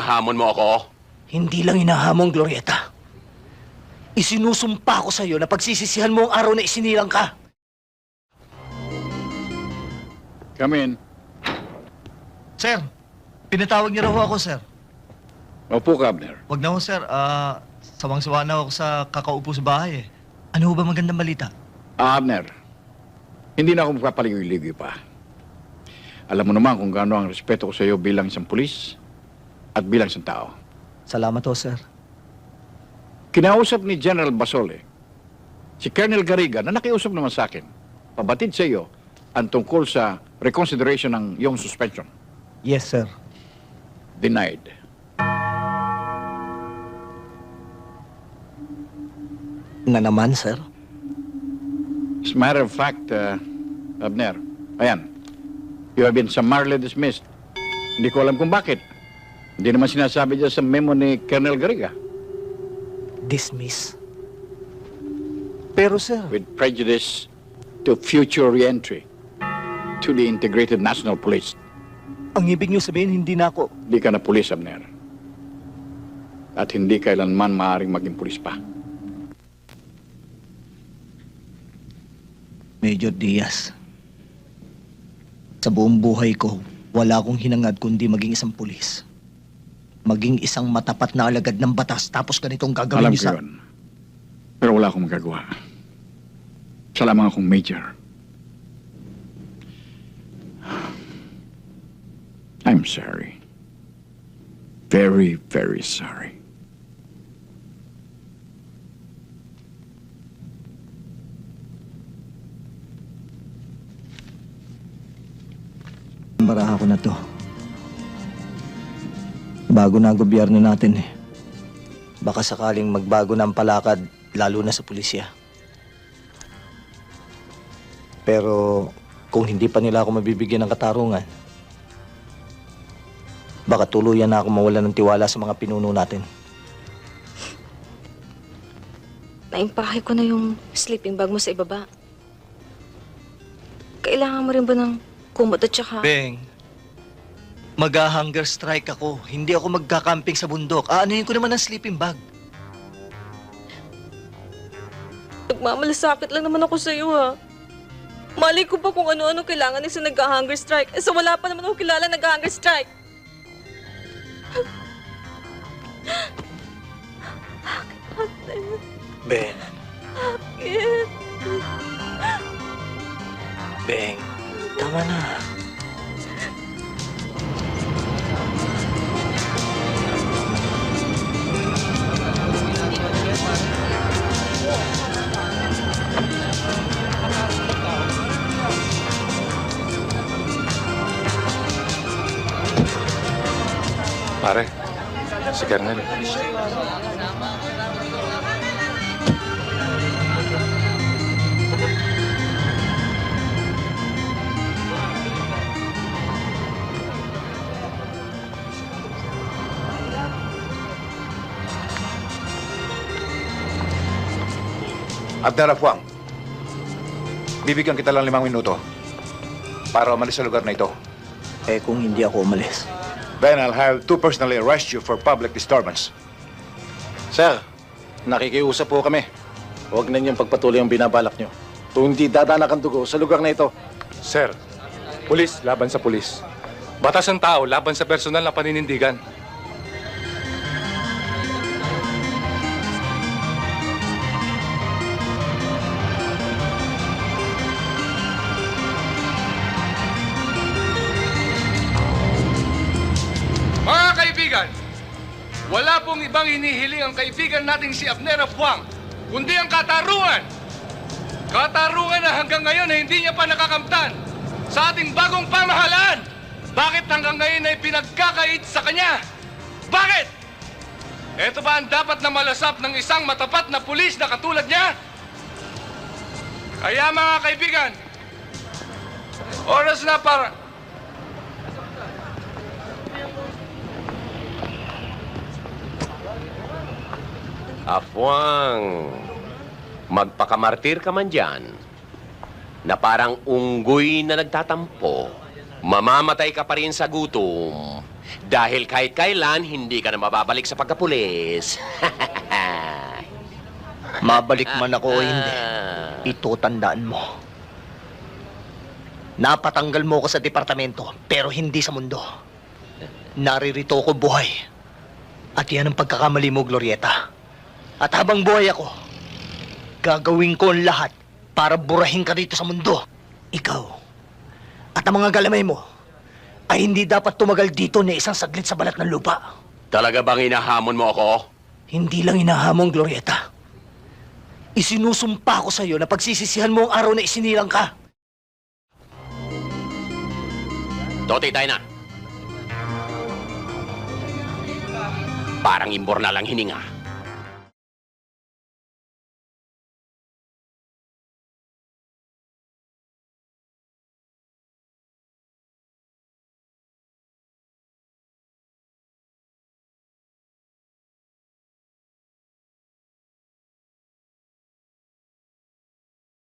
hinahamon mo ako? Hindi lang inahamong, Glorieta. Isinusumpa ko sa'yo na pagsisisihan mo ang araw na isinilang ka. Come in. Sir, pinatawag niyo raw ako, sir. Opo Abner. Wag na ho, sir. Ah, sawang-sawa na ako sa kakaupo sa bahay eh. Ano ho ba magandang balita? Ah, Abner, hindi na ako magpapaligoy-ligoy pa. Alam mo naman kung gaano ang respeto ko sa iyo bilang isang pulis at bilang isang tao. Salamat ho, sir. Kinausap ni General Basole, si Colonel Garriga na nakiusap naman sa akin, pabatid sa iyo ang tungkol sa reconsideration ng iyong suspension. Yes, sir. Denied. Na naman, sir. As a matter of fact, uh, Abner, ayan, you have been summarily dismissed. Hindi ko alam kung bakit. Hindi naman sinasabi dyan sa memo ni Colonel Garriga. Dismiss. Pero, sir, with prejudice to future reentry to the Integrated National Police. ang ibig niyo sabihin, hindi na ako... Hindi ka na pulis, Abner. At hindi kailanman maaaring maging pulis pa. Major Diaz. Sa buong buhay ko, wala akong hinangad kundi maging isang pulis. Maging isang matapat na alagad ng batas tapos ganitong gagawin Alam niyo ko sa... yun. Pero wala akong magagawa. Sa lamang akong major. I'm sorry. Very, very sorry. Baraha ko na to. Bago na ang gobyerno natin eh. Baka sakaling magbago na ang palakad, lalo na sa pulisya. Pero kung hindi pa nila ako mabibigyan ng katarungan, baka tuluyan na ako mawala ng tiwala sa mga pinuno natin. Naimpahe ko na yung sleeping bag mo sa ibaba. Kailangan mo rin ba ng kumot at saka... Beng, mag-hunger strike ako. Hindi ako magkakamping sa bundok. Aanuhin ko naman ang sleeping bag. Nagmamalasakit lang naman ako sa iyo ha. Malay ko pa kung ano-ano kailangan sa nag-hunger strike. Eh, so wala pa naman ako kilala nag-hunger strike. Ben, Bakit? Beng, tama na. Pare, si Kernel. Abdallah Fuang, bibigyan kita lang limang minuto para umalis sa lugar na ito. Eh kung hindi ako umalis. Then I'll have to personally arrest you for public disturbance. Sir, nakikiusap po kami. Huwag na niyong pagpatuloy ang binabalak niyo. Kung hindi dadanak ang dugo sa lugar na ito. Sir, pulis laban sa pulis. Batas ng tao laban sa personal na paninindigan. Kaibigan, wala pong ibang hinihiling ang kaibigan nating si Abnera Puang, kundi ang katarungan. Katarungan na hanggang ngayon ay hindi niya pa nakakamtan sa ating bagong pamahalaan. Bakit hanggang ngayon ay pinagkakait sa kanya? Bakit? Ito ba ang dapat na malasap ng isang matapat na pulis na katulad niya? Kaya mga kaibigan, oras na para... Afwang, magpakamartir ka man dyan, na parang unggoy na nagtatampo, mamamatay ka pa rin sa gutom, Dahil kahit kailan, hindi ka na mababalik sa pagkapulis. Mabalik man ako o hindi, Ah. ito tandaan mo. Napatanggal mo ko sa departamento, pero hindi sa mundo. Naririto ako buhay. At yan ang pagkakamali mo, Glorieta. At habang buhay ako, gagawin ko ang lahat para burahin ka dito sa mundo. Ikaw at ang mga galamay mo ay hindi dapat tumagal dito na isang saglit sa balat ng lupa. Talaga bang inahamon mo ako? Hindi lang inahamon, Glorieta. Isinusumpa ko sa'yo na pagsisisihan mo ang araw na isinilang ka. Toti, tayo na. Parang imbor na lang hininga.